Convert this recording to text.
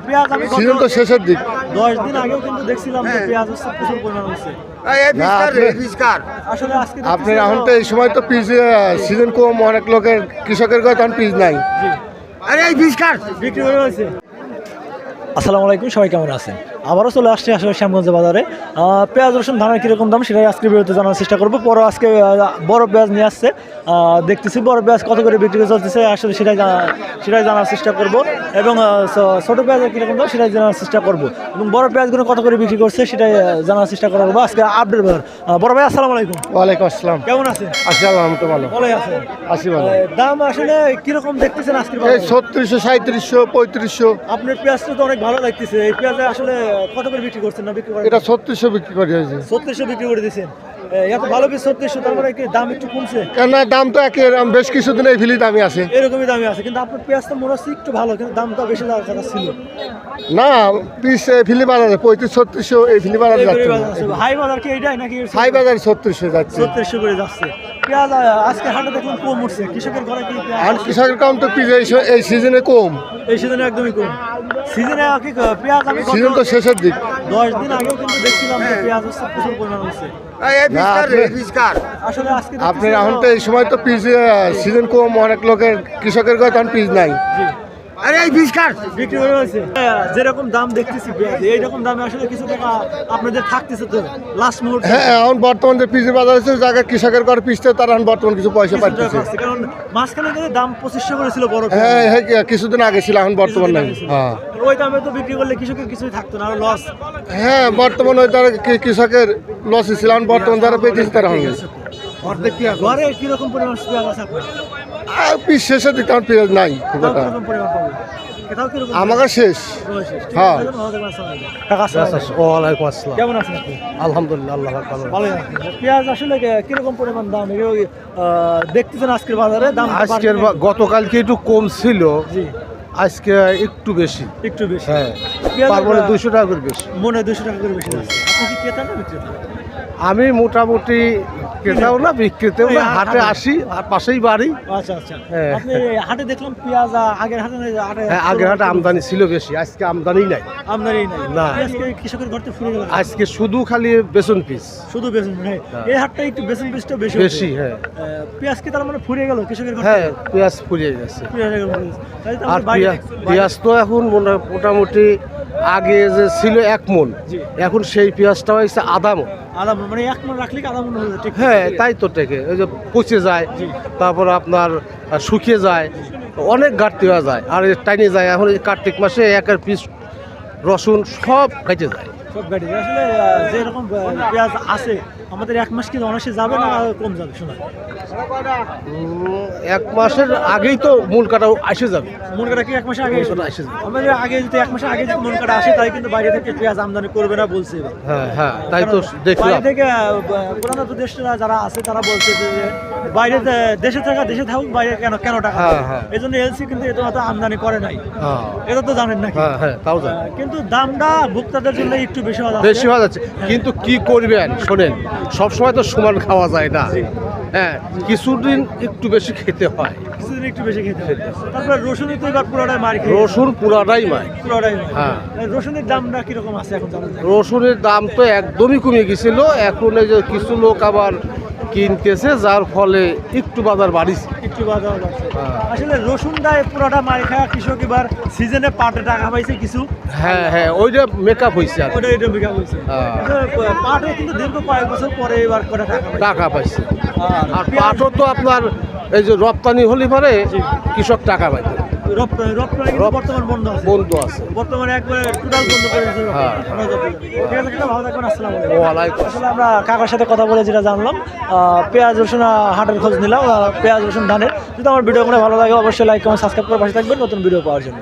পেঁয়াজ আমি সিজন তো শেষের দিক। দশ দিন আগেও কিন্তু দেখছিলাম যে পেঁয়াজ হচ্ছে প্রচুর পরিমাণ হচ্ছে। আপনি- এখন তো এই সময় তো পিস সিজন কম অনেক লোকের কৃষকের কাছে তখন পিস নাই। বিক্রি করে আসসালামু আলাইকুম সবাই কেমন আছেন? আবারও চলে আসছে আসলে শ্যামগঞ্জ বাজারে। পেঁয়াজ রসুন ধানের কীরকম দাম সেটাই আজকে বিরতি জানার চেষ্টা করব। বড় আজকে বড় পেঁয়াজ নিয়ে আসছে। দেখতেছি বড় পেঁয়াজ কত করে বিক্রি চলতেছে আসলে সেটাই সেটাই জানার চেষ্টা করব। এবং ছোট পেঁয়াজের কীরকম দাম সেটাই জানার চেষ্টা করব। এবং বড় পেঁয়াজগুলো কত করে বিক্রি করছে সেটাই জানার চেষ্টা করব আজকে আপডেট বাজার। বড় ভাই আসসালামু আলাইকুম। ওয়ালাইকুম আসসালাম। কেমন আছেন? আসি আলহামদুলিল্লাহ ভালো। ভালোই আছেন। আসি ভালো। দাম আসলে কীরকম দেখতেছেন আজকে? ছত্রিশশো সাঁত্রিশশো পঁয়ত্রিশশো। আপনার পেঁয়াজটা তো অনেক ভালো লাগতেছে। এই পেঁয়াজে আসলে কত করে বিক্রি করছেন? না বিক্রি করেন এটা ছত্রিশশো বিক্রি করে হয়েছে ছত্রিশশো বিক্রি করে দিয়েছেন। এত ভালো পিস ছত্রিশশো তার মানে কি দাম একটু কমছে? কেন দাম তো একই বেশ কিছুদিন এই ফিলি দামি আছে। এরকমই দামে আছে কিন্তু আপনার মনে হচ্ছে একটু ভালো কিন্তু দামটা বেশি দেওয়ার কথা ছিল। না পিস ফিলি বাজারে পঁয়ত্রিশ ছত্রিশশো এই ফিলি বাজারে যাচ্ছে। হাই বাজার কি এইটাই নাকি? হাই বাজারে ছত্রিশশো যাচ্ছে। ছত্রিশশো করে যাচ্ছে। পেঁয়াজ আজকে হাটে দেখলাম কম উঠছে। কৃষকের ঘরে কি আর কৃষকের কাম তো পিস এই সিজনে কম। এই সিজনে একদমই কম। সিজনে কি পেঁয়াজ আমি সিজন তো শেষের দিক। দশ দিন আগেও কিন্তু দেখছিলাম যে পেঁয়াজ হচ্ছে প্রচুর পরিমাণ হচ্ছে আপনি- এখন তো এই সময় তো পিস সিজন কম অনেক লোকের কৃষকের কাছে তখন পিস নাই জি। বিক্রি করে হয়েছে হ্যাঁ, যেরকম দাম দেখতেছি পেঁয়াজ এইরকম দামে আসলে কিছু টাকা আপনাদের থাকতেছে তো লাস্ট মুহূর্তে? হ্যাঁ এখন বর্তমান যে পিসের বাজার আছে জায়গায় কৃষকের ঘর পিসতে তারা এখন বর্তমান কিছু পয়সা পাচ্ছে। কারণ মাঝখানে গেলে দাম পঁচিশশো করে ছিল বড় হ্যাঁ হ্যাঁ কিছুদিন আগে ছিল এখন বর্তমান নাই। হ্যাঁ। ওই দামে তো বিক্রি করলে কৃষকের কিছুই থাকতো না আর লস হ্যাঁ বর্তমান ওই তারা কৃষকের লস ছিল এখন বর্তমান যারা পেয়েছে তারা হয়ে গেছে ঘরে কীরকম পরিমাণ পেঁয়াজ আছে আপনার? আর পিস শেষের দিকে আমার পেঁয়াজ নাই খুব একটা। আমাকে শেষ? হ্যাঁ। ওয়ালাইকুম আসসালাম। কেমন আছেন আপনি? আলহামদুলিল্লাহ আল্লাহ ভালো পেঁয়াজ আসলে কীরকম পরিমাণ দাম? দেখতেছেন আজকের বাজারে? দাম আজকের গতকালকে একটু কম ছিল। জি। আজকে একটু বেশি। একটু বেশি। হ্যাঁ। দুশো টাকা করে বেশি। মনে দুশো টাকা করে বেশি যাচ্ছে আপনি কি ক্রেতা না বিক্রেতা? আমি মোটামুটি ক্রেতাও না বিক্রেতেও না হাটে। আসি আর পাশেই বাড়ি। আচ্ছা আচ্ছা। হ্যাঁ। আপনি হাটে দেখলাম পেঁয়াজ আগের হাটে হাটে হ্যাঁ আগের হাটে আমদানি ছিল বেশি আজকে আমদানি নাই। আমদানি নাই। না। পেঁয়াজকে কৃষকের ঘরতে ফুরে গেল। আজকে শুধু খালি বেসন পিস। শুধু বেসন হ্যাঁ। এই হাটটা একটু বেসন পিসটা বেশি বেশি। হ্যাঁ। পেঁয়াজ কি তার মানে ফুরিয়ে গেল কৃষকের ঘর হ্যাঁ পেঁয়াজ ফুরিয়ে গেছে। আর পেঁয়াজ পেঁয়াজ তো এখন মোটা- মোটামুটি আগে যে ছিল এক মন এখন সেই পেঁয়াজটা হয়েছে আধা মন আধা মানে এক মন রাখলে আধা মন হয়ে হ্যাঁ তাই তো টেকে ওই যে পচে যায় তারপর আপনার শুকিয়ে যায় অনেক ঘাটতি হয়ে যায় আর টাইনে যায় এখন এই কার্তিক মাসে একের পিস রসুন সব কেটে যায়। সব গাড়ি আসলে যেরকম পেঁয়াজ আছে আমাদের এক মাস কি অনাসে যাবে না কম যাবে শোনা। এক মাসের আগেই তো মূল কাটা এসে যাবে। মন কাটা কি এক মাসে আগে? কাটা যাবে। আমাদের আগে যদি এক মাসে আগে যদি মন কাটা আসে তাই কিন্তু বাইরে থেকে পেঁয়াজ আমদানি করবে না বলছে হ্যাঁ হ্যাঁ তাই তো দেখলাম। বাইরে থেকে পুরানো দেশরা যারা আছে তারা বলছে যে বাইরে দেশে থাকা দেশে থাকুক বাইরে কেন কেন টাকা হ্যাঁ? হ্যাঁ। এই জন্য এলসি কিন্তু এটা অত আমদানি করে নাই। হ্যাঁ। এটা তো জানেন নাকি? হ্যাঁ হ্যাঁ তাও আহ, কিন্তু দামটা ভোক্তাদের জন্য একটু বেশি হওয়া বেশি হয়ে যাচ্ছে। কিন্তু কি করবেন? শোনেন সবসময় তো সমান খাওয়া যায় না। হ্যাঁ কিছুদিন একটু বেশি খেতে হয়। কিছুদিন একটু বেশি খেতে হবে তারপরে রসুনই তো এবার পুরোটাই মার রসুন পুরাটাই মায় পুরোটাই হ্যাঁ। রসুনের দামটা কীরকম আছে এখন রসুনের দাম তো একদমই কমে গেছিল। এখন এই যে কিছু লোক আবার কিনতেছে যার ফলে একটু বাজার বাড়িছে। একটু হ্যাঁ। আসলে রসুন দায় পুরোটা মারি খাওয়া কৃষক এবার সিজনে পাটে টাকা পাইছে কিছু। হ্যাঁ হ্যাঁ ওইটা মেকআপ হয়েছে। ওটা এটা হয়েছে হ্যাঁ। পাটে কিন্তু দীর্ঘ কয়েক বছর পরে এবার করে টাকা পাইছে। টাকা পাইছে। আর পাটও তো আপনার এই যে রপ্তানি হলে পরে কৃষক টাকা পাইতে রপ্তানি রপ্তানি কিন্তু রপ- বর্তমান বন্ধ আছে? বন্ধ আছে। বর্তমানে একবারে টোটাল বন্ধ করে দিয়েছে হ্যাঁ। ঠিক আছে ভালো থাকবেন আসসালামু আলাইকুম। ওয়ালাইকুম আসলে আমরা কাকার সাথে কথা বলে যেটা জানলাম পেঁয়াজ রসুন হাটের খোঁজ নিলাম পেঁয়াজ রসুন ধানের। যদি আমার ভিডিও করে ভালো লাগে অবশ্যই লাইক কমেন্ট সাবস্ক্রাইব করে পাশে থাকবেন নতুন ভিডিও পাওয়ার জন্য।